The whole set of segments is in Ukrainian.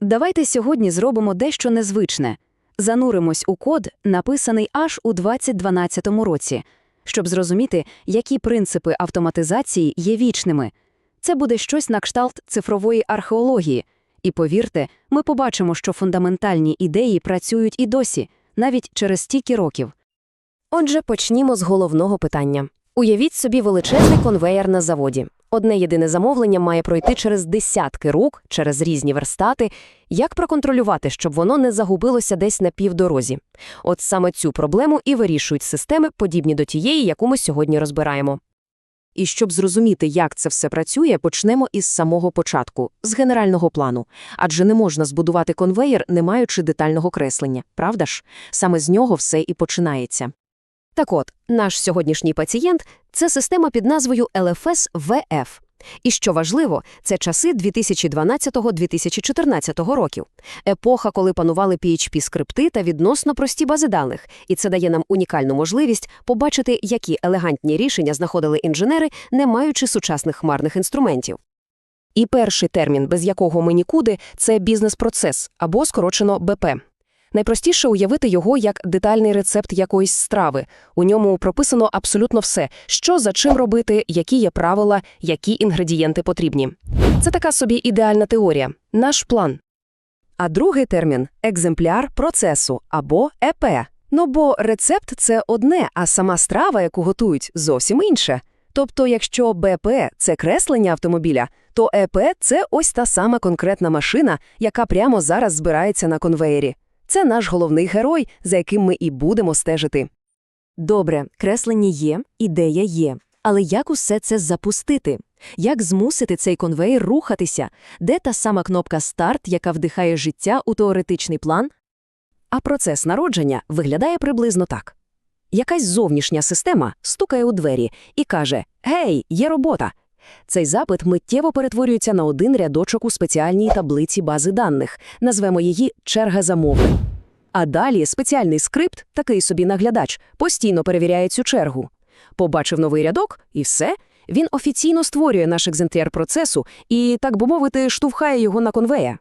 Давайте сьогодні зробимо дещо незвичне. Зануримось у код, написаний аж у 2012 році, щоб зрозуміти, які принципи автоматизації є вічними. Це буде щось на кшталт цифрової археології. І повірте, ми побачимо, що фундаментальні ідеї працюють і досі, навіть через стільки років. Отже, почнімо з головного питання. Уявіть собі величезний конвеєр на заводі. Одне єдине замовлення має пройти через десятки рук, через різні верстати. Як проконтролювати, щоб воно не загубилося десь на півдорозі? От саме цю проблему і вирішують системи, подібні до тієї, яку ми сьогодні розбираємо. І щоб зрозуміти, як це все працює, почнемо із самого початку, з генерального плану. Адже не можна збудувати конвеєр, не маючи детального креслення, правда ж? Саме з нього все і починається. Так от, наш сьогоднішній пацієнт – це система під назвою LFS VF. І що важливо, це часи 2012-2014 років. Епоха, коли панували PHP-скрипти та відносно прості бази даних. І це дає нам унікальну можливість побачити, які елегантні рішення знаходили інженери, не маючи сучасних хмарних інструментів. І перший термін, без якого ми нікуди, це бізнес-процес, або скорочено БП. Найпростіше уявити його як детальний рецепт якоїсь страви. У ньому прописано абсолютно все, що за чим робити, які є правила, які інгредієнти потрібні. Це така собі ідеальна теорія, наш план. А другий термін екземпляр процесу або ЕП. Ну бо рецепт це одне, а сама страва, яку готують, зовсім інше. Тобто, якщо БП це креслення автомобіля, то ЕП це ось та сама конкретна машина, яка прямо зараз збирається на конвеєрі. Це наш головний герой, за яким ми і будемо стежити. Добре, креслення є, ідея є. Але як усе це запустити? Як змусити цей конвейер рухатися? Де та сама кнопка «Старт», яка вдихає життя у теоретичний план? А процес народження виглядає приблизно так. Якась зовнішня система стукає у двері і каже «Гей, є робота!». Цей запит миттєво перетворюється на один рядочок у спеціальній таблиці бази даних, назвемо її «черга замовлень». А далі спеціальний скрипт, такий собі наглядач, постійно перевіряє цю чергу. Побачив новий рядок, і все, він офіційно створює наш екземпляр процесу і, так би мовити, штовхає його на конвея.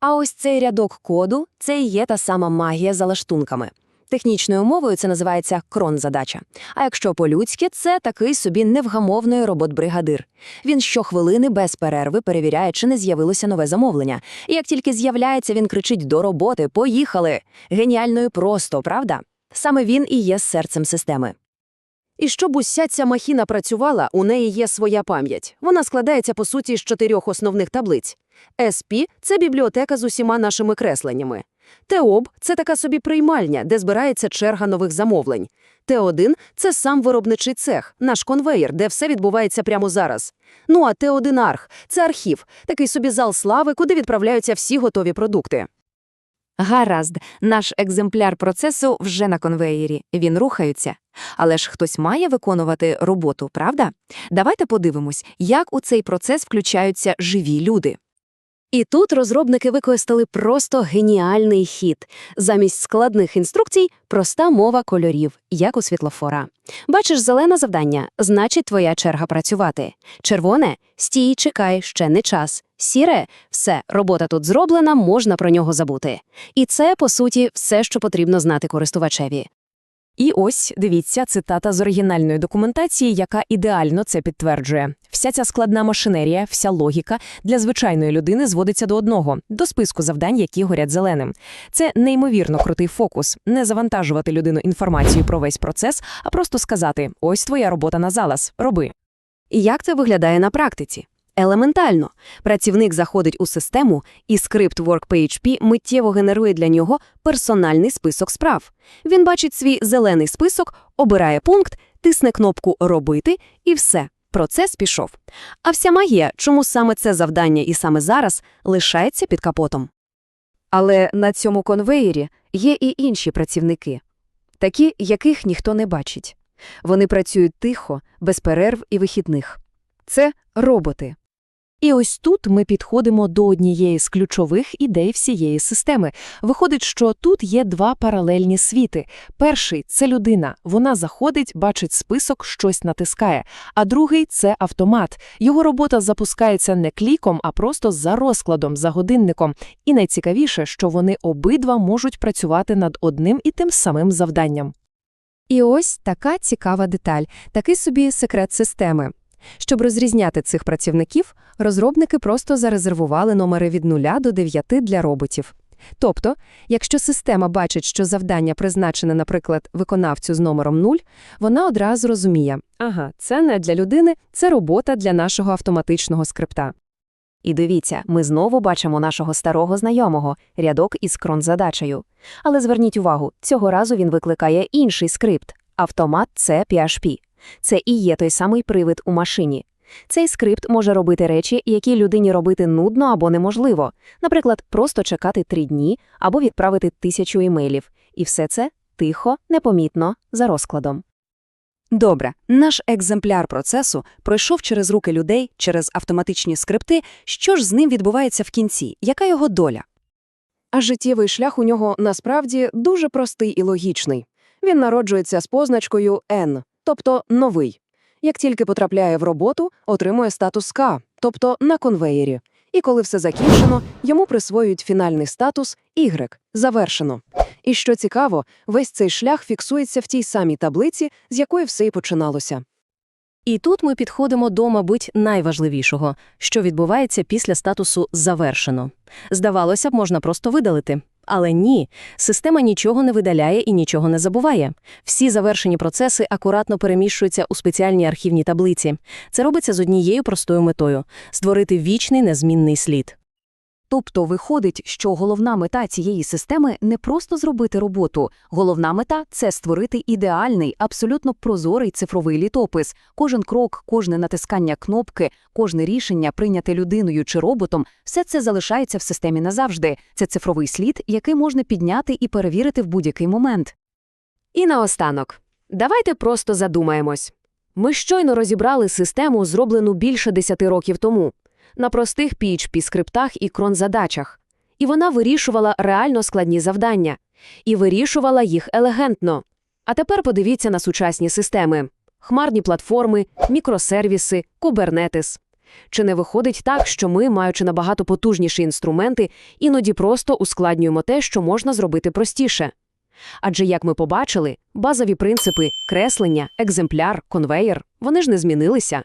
А ось цей рядок коду – це і є та сама магія за лаштунками. Технічною мовою це називається крон-задача. А якщо по-людськи, це такий собі невгамовний робот-бригадир. Він щохвилини без перерви перевіряє, чи не з'явилося нове замовлення. І як тільки з'являється, він кричить до роботи «Поїхали!» Геніально і просто, правда? Саме він і є серцем системи. І щоб уся ця махіна працювала, у неї є своя пам'ять. Вона складається, по суті, з чотирьох основних таблиць. SP – це бібліотека з усіма нашими кресленнями. ТЕОБ – це така собі приймальня, де збирається черга нових замовлень. Т1 – це сам виробничий цех, наш конвеєр, де все відбувається прямо зараз. Ну а Т1 Арх – це архів, такий собі зал слави, куди відправляються всі готові продукти. Гаразд, наш екземпляр процесу вже на конвеєрі, він рухається. Але ж хтось має виконувати роботу, правда? Давайте подивимось, як у цей процес включаються живі люди. І тут розробники використали просто геніальний хід. Замість складних інструкцій – проста мова кольорів, як у світлофора. Бачиш зелене завдання – значить твоя черга працювати. Червоне – стій, чекай, ще не час. Сіре – все, робота тут зроблена, можна про нього забути. І це, по суті, все, що потрібно знати користувачеві. І ось, дивіться, цитата з оригінальної документації, яка ідеально це підтверджує. Вся ця складна машинерія, вся логіка для звичайної людини зводиться до одного – до списку завдань, які горять зеленим. Це неймовірно крутий фокус – не завантажувати людину інформацією про весь процес, а просто сказати «ось твоя робота на залаз, роби». І як це виглядає на практиці? Елементально. Працівник заходить у систему, і скрипт WorkPHP миттєво генерує для нього персональний список справ. Він бачить свій зелений список, обирає пункт, тисне кнопку «Робити» і все. Процес пішов. А вся магія, чому саме це завдання і саме зараз, лишається під капотом. Але на цьому конвеєрі є і інші працівники, такі, яких ніхто не бачить. Вони працюють тихо, без перерв і вихідних. Це роботи. І ось тут ми підходимо до однієї з ключових ідей всієї системи. Виходить, що тут є два паралельні світи. Перший це людина. Вона заходить, бачить список, щось натискає. А другий це автомат. Його робота запускається не кліком, а просто за розкладом, за годинником. І найцікавіше, що вони обидва можуть працювати над одним і тим самим завданням. І ось така цікава деталь, такий собі секрет системи. Щоб розрізняти цих працівників, розробники просто зарезервували номери від 0 до 9 для роботів. Тобто, якщо система бачить, що завдання призначене, наприклад, виконавцю з номером 0, вона одразу розуміє, ага, це не для людини, це робота для нашого автоматичного скрипта. І дивіться, ми знову бачимо нашого старого знайомого – рядок із крон-задачею. Але зверніть увагу, цього разу він викликає інший скрипт – автомат це. Це і є той самий привид у машині. Цей скрипт може робити речі, які людині робити нудно або неможливо. Наприклад, просто чекати три дні або відправити тисячу імейлів. І все це тихо, непомітно, за розкладом. Добре, наш екземпляр процесу пройшов через руки людей, через автоматичні скрипти. Що ж з ним відбувається в кінці? Яка його доля? А життєвий шлях у нього насправді дуже простий і логічний. Він народжується з позначкою N, тобто новий. Як тільки потрапляє в роботу, отримує статус К, тобто на конвеєрі. І коли все закінчено, йому присвоюють фінальний статус Y – завершено. І що цікаво, весь цей шлях фіксується в тій самій таблиці, з якої все і починалося. І тут ми підходимо до, мабуть, найважливішого, що відбувається після статусу «завершено». Здавалося б, можна просто видалити. Але ні, система нічого не видаляє і нічого не забуває. Всі завершені процеси акуратно переміщуються у спеціальній архівній таблиці. Це робиться з однією простою метою – створити вічний незмінний слід. Тобто виходить, що головна мета цієї системи не просто зробити роботу. Головна мета – це створити ідеальний, абсолютно прозорий цифровий літопис. Кожен крок, кожне натискання кнопки, кожне рішення, прийняте людиною чи роботом – все це залишається в системі назавжди. Це цифровий слід, який можна підняти і перевірити в будь-який момент. І наостанок. Давайте просто задумаємось. Ми щойно розібрали систему, зроблену більше 10 років тому, на простих PHP-скриптах і крон-задачах. І вона вирішувала реально складні завдання. І вирішувала їх елегантно. А тепер подивіться на сучасні системи. Хмарні платформи, мікросервіси, кубернетис. Чи не виходить так, що ми, маючи набагато потужніші інструменти, іноді просто ускладнюємо те, що можна зробити простіше? Адже, як ми побачили, базові принципи креслення, екземпляр, конвеєр – вони ж не змінилися.